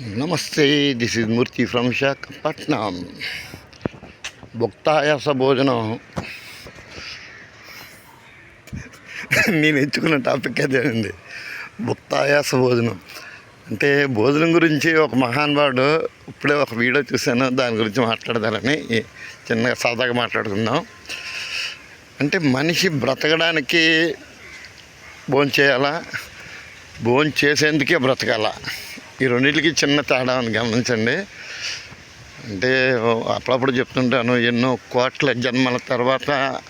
నమస్తే this is Murthy from Visakhapatnam భుక్తాయాస భోజనం. నేను ఎంచుకున్న టాపిక్ అదేనండి భుక్తాయాస భోజనం. అంటే భోజనం గురించి ఒక మహానుభావుడు ఇప్పుడే ఒక వీడియో చూశాను దాని గురించి మాట్లాడదాలని చిన్నగా సరదాగా మాట్లాడుకుందాం. అంటే మనిషి బ్రతకడానికి భోజనం చేయాలా భోజనం చేసేందుకే బ్రతకాలా? ఈ రెండింటికి చిన్న తేడా అని గమనించండి. అంటే అప్పుడప్పుడు చెప్తుంటాను ఎన్నో కోట్ల జన్మల తర్వాత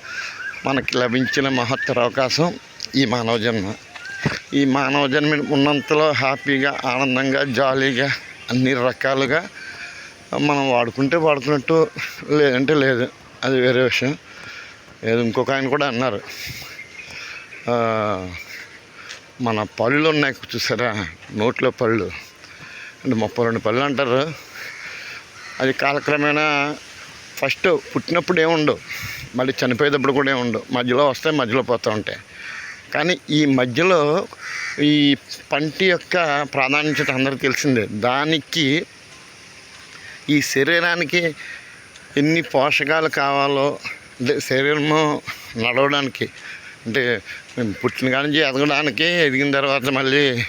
మనకి లభించిన మహత్తర అవకాశం ఈ మానవ జన్మ. ఈ మానవ జన్మ ఉన్నంతలో హ్యాపీగా ఆనందంగా జాలీగా అన్ని రకాలుగా మనం వాడుకుంటే వాడుకున్నట్టు లేదంటే లేదు. అది వేరే విషయం. లేదు ఇంకొక ఆయన కూడా అన్నారు. మన పళ్ళు ఉన్నాయి చూసారా? నోట్లో పళ్ళు. అంటే ముప్పై రెండు పళ్ళు అంటారు. అది కాలక్రమేణా ఫస్ట్ పుట్టినప్పుడు ఏముండవు మళ్ళీ చనిపోయేటప్పుడు కూడా ఏముండవు మధ్యలో వస్తాయి మధ్యలో పోతూ ఉంటాయి. కానీ ఈ మధ్యలో ఈ పంటి యొక్క ప్రాధాన్యత అందరికీ తెలిసిందే. దానికి ఈ శరీరానికి ఎన్ని పోషకాలు కావాలో అంటే శరీరము నడవడానికి అంటే పుట్టిన కాడి నుంచి ఎదగడానికి ఎదిగిన తర్వాత మళ్ళీ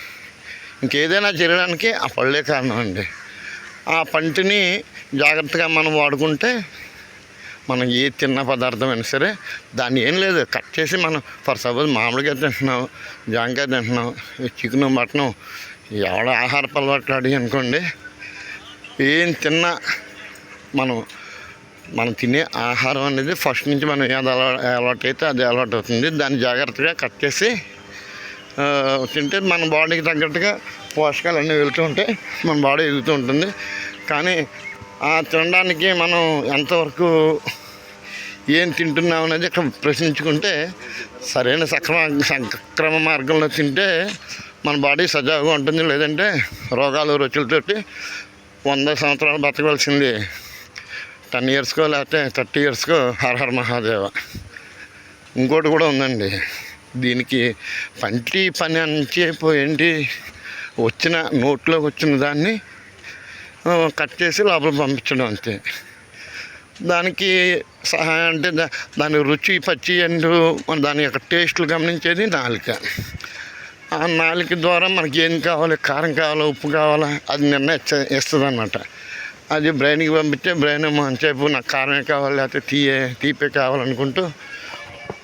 ఇంకేదైనా చేయడానికి ఆ పళ్ళే కారణం అండి. ఆ పంటిని జాగ్రత్తగా మనం వాడుకుంటే మనం ఏ తిన్న పదార్థం అయినా సరే దాన్ని ఏం లేదు కట్ చేసి మనం ఫర్ సపోజ్ మామిడికాయ తింటున్నాం జాంకాయ తింటున్నాం చికెన్ మటన్ ఎవడ ఆహార అలవాట్లు అడిగి అనుకోండి ఏం తిన్నా మనం మనం తినే ఆహారం అనేది ఫస్ట్ నుంచి మనం ఏది అలవాటు అలవాటు అయితే అది అలవాటు అవుతుంది దాన్ని జాగ్రత్తగా కట్ చేసి తింటే మన బాడీకి తగ్గట్టుగా పోషకాలు అన్నీ వెళ్తూ ఉంటాయి మన బాడీ ఎదుగుతూ ఉంటుంది. కానీ ఆ తినడానికి మనం ఎంతవరకు ఏం తింటున్నాం అనేది ఇక్కడ ప్రశ్నించుకుంటే సరైన సక్రమ సక్రమ మార్గంలో తింటే మన బాడీ సజావుగా ఉంటుంది లేదంటే రోగాలు రుచులతోటి వంద సంవత్సరాలు బతకవలసింది. టెన్ ఇయర్స్కో లేకపోతే థర్టీ ఇయర్స్కో హర్ మహాదేవ. ఇంకోటి కూడా ఉందండి. దీనికి పంటి పని అంచేపు ఏంటి వచ్చిన నోట్లోకి వచ్చిన దాన్ని కట్ చేసి లోపల పంపించడం అంతే. దానికి సహాయం అంటే దా- దాని రుచి పచ్చి అండ్ దాని యొక్క టేస్ట్లు గమనించేది నాలిక. ఆ నాలిక ద్వారా మనకి ఏం కావాలి కారం కావాలా ఉప్పు కావాలా అది నిర్ణయం ఇస్తుంది అనమాట అది బ్రెయిన్కి పంపిస్తే బ్రెయిన్ మంచిపు నాకు కారమే కావాలి లేకపోతే తీయే తీపే కావాలనుకుంటూ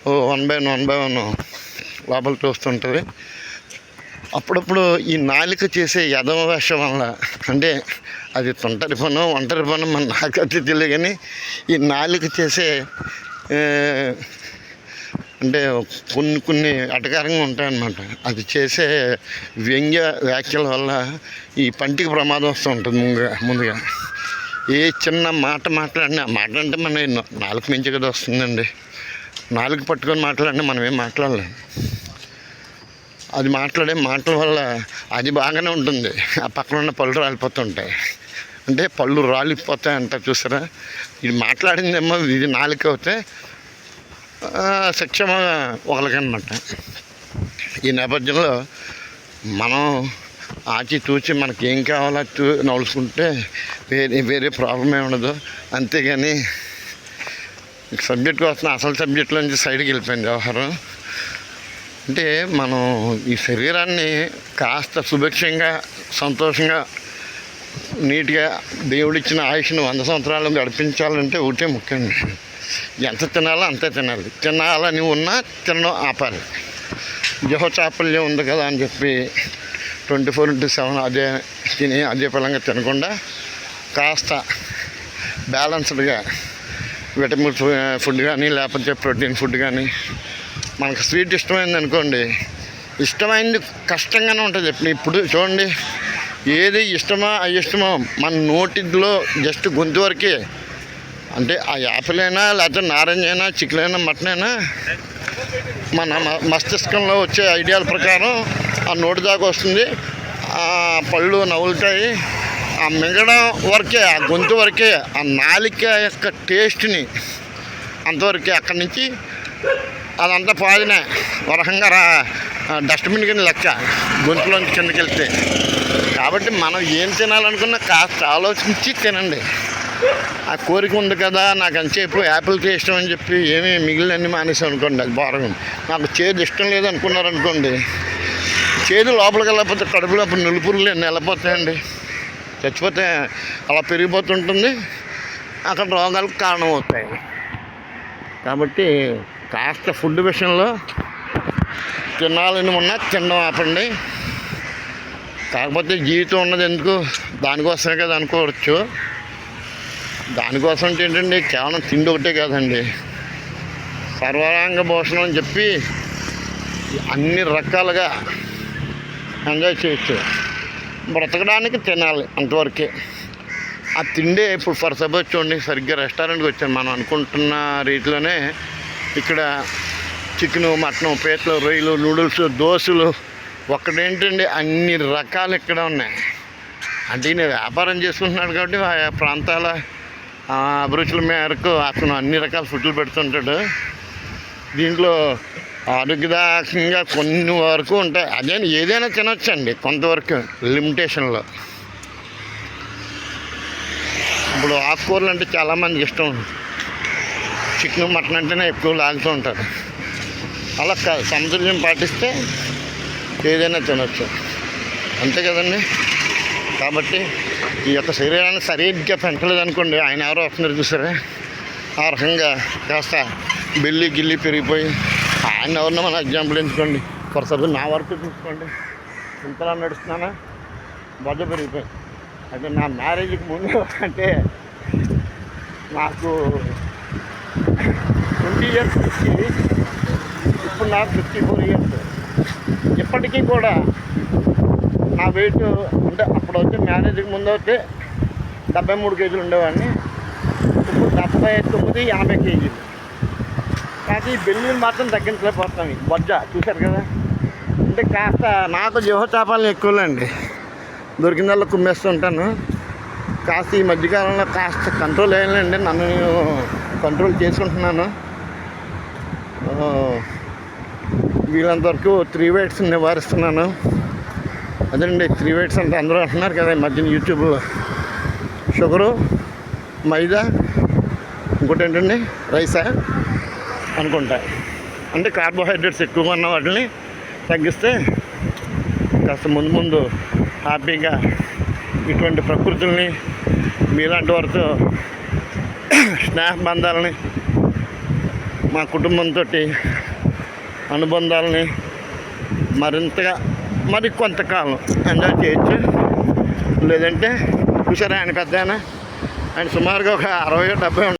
ఓ one by one by one లోపల చూస్తుంటుంది. అప్పుడప్పుడు ఈ నాలుక చేసే యదవ వేషం వల్ల అంటే అది తొంటరి పను ఒంటరి పను మన నాకైతే తెలియదు కానీ ఈ నాలుక చేసే అంటే కొన్ని కొన్ని అటకారంగా ఉంటాయన్నమాట. అది చేసే వ్యంగ్య వ్యాఖ్యల వల్ల ఈ పంటికి ప్రమాదం వస్తూ ఉంటుంది ముందుగా ముందుగా. ఏ చిన్న మాట మాట్లాడినా మాట అంటే మన నాలుగు మించి కదా వస్తుందండి. నాలుగు పట్టుకొని మాట్లాడినా మనం ఏం మాట్లాడలేము అది మాట్లాడే మాటల వల్ల అది బాగానే ఉంటుంది. ఆ పక్కన ఉన్న పళ్ళు రాలిపోతుంటాయి. అంటే పళ్ళు రాలిపోతాయి అంటారు చూసారా? ఇది మాట్లాడిందేమో ఇది నాలుగు అవుతే సక్షమ శిక్ష ఒకరికనమాట ఈ నేపథ్యంలో మనం ఆచి తూచి మనకి ఏం కావాలో చూ నడుచుకుంటే వేరే వేరే ప్రాబ్లం ఏమి ఉండదు. అంతేగాని సబ్జెక్ట్కి వస్తున్న అసలు సబ్జెక్ట్లో నుంచి సైడ్కి వెళ్ళిపోయింది వ్యవహారం. అంటే మనం ఈ శరీరాన్ని కాస్త సుభిక్షంగా సంతోషంగా నీట్గా దేవుడిచ్చిన ఆయుష్ను వంద సంవత్సరాలు గడిపించాలంటే ఒకటే ముఖ్యం ఎంత తినాలో అంతే తినాలి. తినాలని ఉన్నా తినడం ఆపాలి. జహ చాపల్యం ఉంది కదా అని చెప్పి ట్వంటీ ఫోర్ ఇంటూ సెవెన్ అదే తిని అదే పరంగా తినకుండా కాస్త బ్యాలెన్స్డ్గా విటమిన్ ఫుడ్ కానీ లేకపోతే ప్రోటీన్ ఫుడ్ కానీ. మనకు స్వీట్ ఇష్టమైంది అనుకోండి ఇష్టమైంది కష్టంగానే ఉంటుంది. చెప్పండి ఇప్పుడు చూడండి ఏది ఇష్టమో అయిష్టమో మన నోటిలో జస్ట్ గొంతు వరకే. అంటే ఆ యాపిల్ అయినా లేకపోతే నారింజ అయినా చికెన్ అయినా మటన్ అయినా మన మస్తిష్కంలో వచ్చే ఐడియాల ప్రకారం ఆ నోటి దాకా వస్తుంది. ఆ పళ్ళు నవ్వులుతాయి ఆ మింగడం వరకే ఆ గొంతు వరకే ఆ నాలిక యొక్క టేస్ట్ని అంతవరకే అక్కడి నుంచి అదంతా పాదినే వరహంగా రా డస్ట్బిన్ కింద లెక్క గొంతులోంచి కిందకి వెళ్తే. కాబట్టి మనం ఏం తినాలనుకున్నా కాస్త ఆలోచించి తినండి. ఆ కోరిక ఉంది కదా నాకు అంతసేపు యాపిల్ ఇష్టం అని చెప్పి ఏమీ మిగిలినన్ని మానేసి అనుకోండి అది బాగుంది నాకు చేదు ఇష్టం లేదు అనుకున్నారనుకోండి చేదు లోపలికి వెళ్ళకపోతే కడుపులో అప్పుడు నులుపురులు వెళ్ళిపోతాయండి. చచ్చిపోతే అలా పెరిగిపోతుంటుంది. అక్కడ రోగాలకు కారణం అవుతాయి కాబట్టి కాస్త ఫుడ్ విషయంలో తినాలని ఉన్నా తినడం ఆపండి. కాకపోతే జీవితం ఉన్నది ఎందుకు? దానికోసమే కదా అనుకోవచ్చు. దానికోసం అంటే ఏంటండి? కేవలం తిండి ఒకటే కాదండి. సర్వరాంగ భోషణం అని చెప్పి అన్ని రకాలుగా ఎంజాయ్ చేయొచ్చు. బ్రతకడానికి తినాలి అంతవరకే. ఆ తిండే ఇప్పుడు ఫర్ సపోజ్ చూడండి సరిగ్గా రెస్టారెంట్కి వచ్చాను మనం అనుకుంటున్న రీతిలోనే ఇక్కడ చికెన్ మటన్ పేట్లు రొయ్యలు నూడిల్స్ దోశలు ఒకటేంటండి అన్ని రకాలు ఇక్కడ ఉన్నాయి. అంటే ఈయన వ్యాపారం చేసుకుంటున్నాడు కాబట్టి ఆయా ప్రాంతాల అభిరుచుల మేరకు అతను అన్ని రకాల ఫుడ్లు పెడుతుంటాడు. దీంట్లో ఆరోగ్యదాయకంగా కొన్ని వరకు ఉంటాయి. అదే ఏదైనా తినొచ్చండి కొంతవరకు లిమిటేషన్లో. ఇప్పుడు ఆకుకూరలు అంటే చాలామందికి ఇష్టం. చికెన్ మటన్ అంటేనే ఎక్కువ లాగుతూ ఉంటారు. అలా కాదు సమతుల్యం పాటిస్తే ఏదైనా తినొచ్చు. అంతే కదండి? కాబట్టి ఈ యొక్క శరీరాన్ని సరిగ్గా పెంచలేదు అనుకోండి ఆయన ఎవరో వస్తున్నారు చూసారా? ఆ రకంగా కాస్త బెల్లి గిల్లి పెరిగిపోయి ఆయన ఎవరినో మన ఎగ్జాంపుల్ ఎంచుకోండి. ఫర్ సపోజ్ నా వర్క్ చూసుకోండి. ఇంతలా నడుస్తున్నానా? బొజ్జ పెరిగిపోయి అయితే నా మ్యారేజ్కి ముందు అంటే నాకు ట్వంటీ ఇయర్స్ వచ్చి ఇప్పుడు నాకు ఫిఫ్టీ ఫోర్ ఇయర్స్. ఇప్పటికీ కూడా నా వెయిట్ అంటే అప్పుడు వచ్చి మ్యారేజ్కి ముందు వచ్చి డెబ్బై మూడు కేజీలు ఉండేవాడిని. ఇప్పుడు డెబ్బై తొమ్మిది యాభై కేజీలు. కానీ ఈ బెల్లుని మాత్రం తగ్గించలేకపోతాం ఈ బొజ్జ చూశారు కదా? అంటే కాస్త నాకు జీవచాపాలను ఎక్కువలేండి. దొరికిందల్లా కుమ్మేస్తుంటాను. కాస్త ఈ మధ్యకాలంలో కాస్త కంట్రోల్ అయ్యానండి నన్ను నేను కంట్రోల్ చేసుకుంటున్నాను. ఆ, వీళ్ళంత వరకు త్రీ వెయిట్స్ నివారిస్తున్నాను. అదేనండి త్రీ వెయిట్స్ అంటే అందరూ అంటున్నారు కదా ఈ మధ్యన యూట్యూబ్లో షుగరు మైదా ఇంకోటి ఏంటండి? రైసా? అనుకుంటా. అంటే కార్బోహైడ్రేట్స్ ఎక్కువగా ఉన్న వాటిని తగ్గిస్తే కాస్త ముందు ముందు హ్యాపీగా ఇటువంటి ప్రకృతుల్ని మీలాంటి వారితో స్నేహబంధాలని మా కుటుంబంతో అనుబంధాలని మరింతగా మరి కొంతకాలం ఎంజాయ్ చేయొచ్చు. లేదంటే చూసారా ఆయన పెద్ద ఆయన? ఆయన సుమారుగా ఒక అరవై డెబ్బై